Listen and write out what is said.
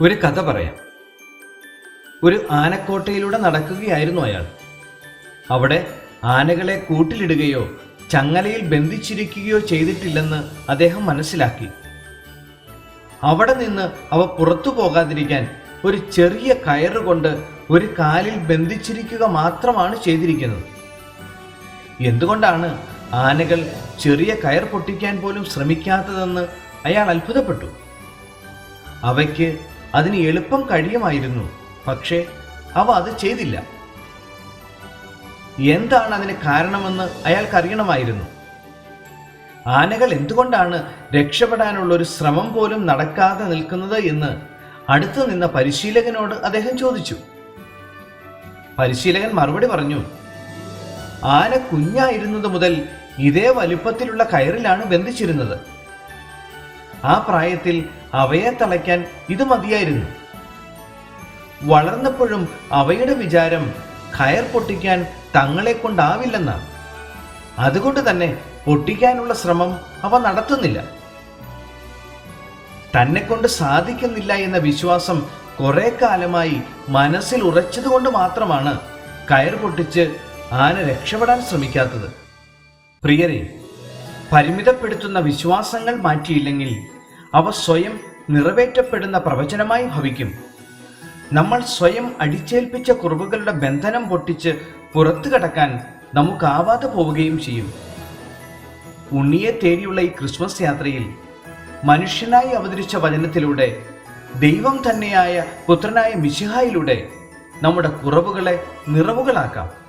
ഒരു കഥ പറയാം. ഒരു ആനക്കോട്ടയിലൂടെ നടക്കുകയായിരുന്നു അയാൾ. അവിടെ ആനകളെ കൂട്ടിലിടുകയോ ചങ്ങലയിൽ ബന്ധിച്ചിരിക്കുകയോ ചെയ്തിട്ടില്ലെന്ന് അദ്ദേഹം മനസ്സിലാക്കി. അവിടെ നിന്ന് അവ പുറത്തു പോകാതിരിക്കാൻ ഒരു ചെറിയ കയറുകൊണ്ട് ഒരു കാലിൽ ബന്ധിച്ചിരിക്കുക മാത്രമാണ് ചെയ്തിരിക്കുന്നത്. എന്തുകൊണ്ടാണ് ആനകൾ ചെറിയ കയർ പൊട്ടിക്കാൻ പോലും ശ്രമിക്കാത്തതെന്ന് അയാൾ അത്ഭുതപ്പെട്ടു. അവയ്ക്ക് അതിന് എളുപ്പം കഴിയുമായിരുന്നു. പക്ഷേ അവ അത് ചെയ്തില്ല. എന്താണ് അതിന് കാരണമെന്ന് അയാൾക്കറിയണമായിരുന്നു. ആനകൾ എന്തുകൊണ്ടാണ് രക്ഷപ്പെടാനുള്ള ഒരു ശ്രമം പോലും നടക്കാതെ നിൽക്കുന്നത് എന്ന് അടുത്തു നിന്ന പരിശീലകനോട് അദ്ദേഹം ചോദിച്ചു. പരിശീലകൻ മറുപടി പറഞ്ഞു ആന കുഞ്ഞായിരുന്നത് മുതൽ ഇതേ വലുപ്പത്തിലുള്ള കയറിലാണ് ബന്ധിച്ചിരുന്നത്. ആ പ്രായത്തിൽ അവയെ തളയ്ക്കാൻ ഇത് മതിയായിരുന്നു. വളർന്നപ്പോഴും അവയുടെ വിചാരം കയർ പൊട്ടിക്കാൻ തങ്ങളെ കൊണ്ടാവില്ലെന്നാണ് അതുകൊണ്ട് തന്നെ പൊട്ടിക്കാനുള്ള ശ്രമം അവ നടത്തുന്നില്ല. തന്നെ കൊണ്ട് സാധിക്കുന്നില്ല എന്ന വിശ്വാസം കുറെ കാലമായി മനസ്സിൽ ഉറച്ചതുകൊണ്ട് മാത്രമാണ് കയർ പൊട്ടിച്ച് ആന രക്ഷപ്പെടാൻ ശ്രമിക്കാത്തത്. പ്രിയരെ പരിമിതപ്പെടുത്തുന്ന വിശ്വാസങ്ങൾ മാറ്റിയില്ലെങ്കിൽ അവ സ്വയം നിറവേറ്റപ്പെടുന്ന പ്രവചനമായി ഭവിക്കും. നമ്മൾ സ്വയം അടിച്ചേൽപ്പിച്ച കുറവുകളുടെ ബന്ധനം പൊട്ടിച്ച് പുറത്തു കടക്കാൻ നമുക്കാവാതെ പോവുകയും ചെയ്യും. ഉണ്ണിയെ തേടിയുള്ള ഈ ക്രിസ്മസ് യാത്രയിൽ മനുഷ്യനായി അവതരിച്ച വചനത്തിലൂടെ ദൈവം തന്നെയായ പുത്രനായ മിശിഹായിലൂടെ നമ്മുടെ കുറവുകളെ നിറവുകളാക്കാം.